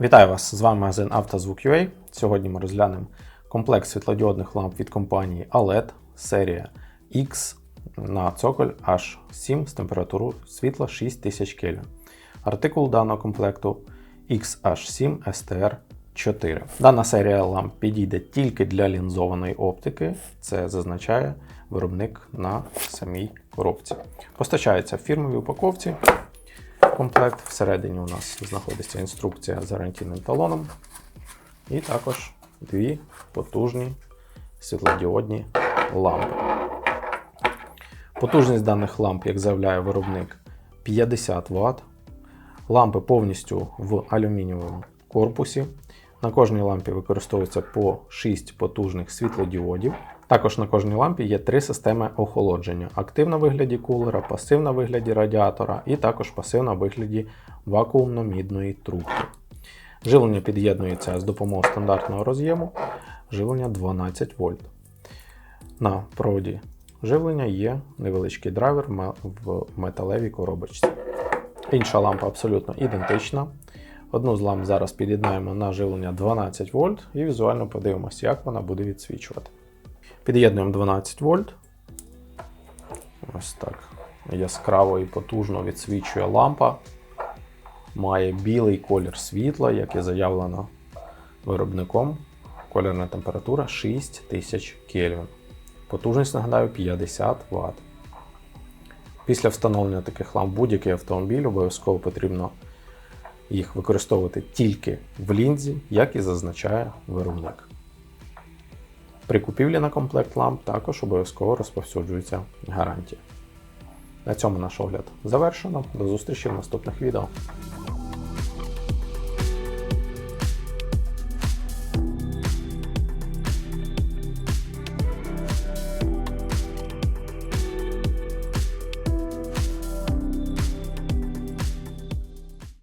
Вітаю вас! З вами магазин «Автозвук.UA». Сьогодні ми розглянемо комплект світлодіодних ламп від компанії OLED серія X на цоколь H7 з температурою світла 6000 Кельвін. Артикул даного комплекту XH7 STR4. Дана серія ламп підійде тільки для лінзованої оптики. Це зазначає виробник на самій коробці. Постачається в фірмовій упаковці комплект. Всередині у нас знаходиться інструкція з гарантійним талоном. І також дві потужні світлодіодні лампи. Потужність даних ламп, як заявляє виробник, 50 Вт. Лампи повністю в алюмінієвому корпусі. На кожній лампі використовується по 6 потужних світлодіодів. Також на кожній лампі є три системи охолодження: активна в вигляді кулера, пасивна в вигляді радіатора і також пасивна в вигляді вакуумно-мідної трубки. Живлення під'єднується з допомогою стандартного роз'єму, живлення 12 вольт. На проводі живлення є невеличкий драйвер в металевій коробочці. Інша лампа абсолютно ідентична. Одну з ламп зараз під'єднаємо на живлення 12 вольт і візуально подивимося, як вона буде відсвічувати. Під'єднуємо 12 вольт. Ось так. Яскраво і потужно відсвічує лампа. Має білий колір світла, як і заявлено виробником. Колірна температура 6000 Кельвін. Потужність, нагадаю, 50 Вт. Після встановлення таких ламп будь-який автомобіль обов'язково потрібно їх використовувати тільки в лінзі, як і зазначає виробник. При купівлі на комплект ламп також обов'язково розповсюджується гарантія. На цьому наш огляд завершено. До зустрічі в наступних відео.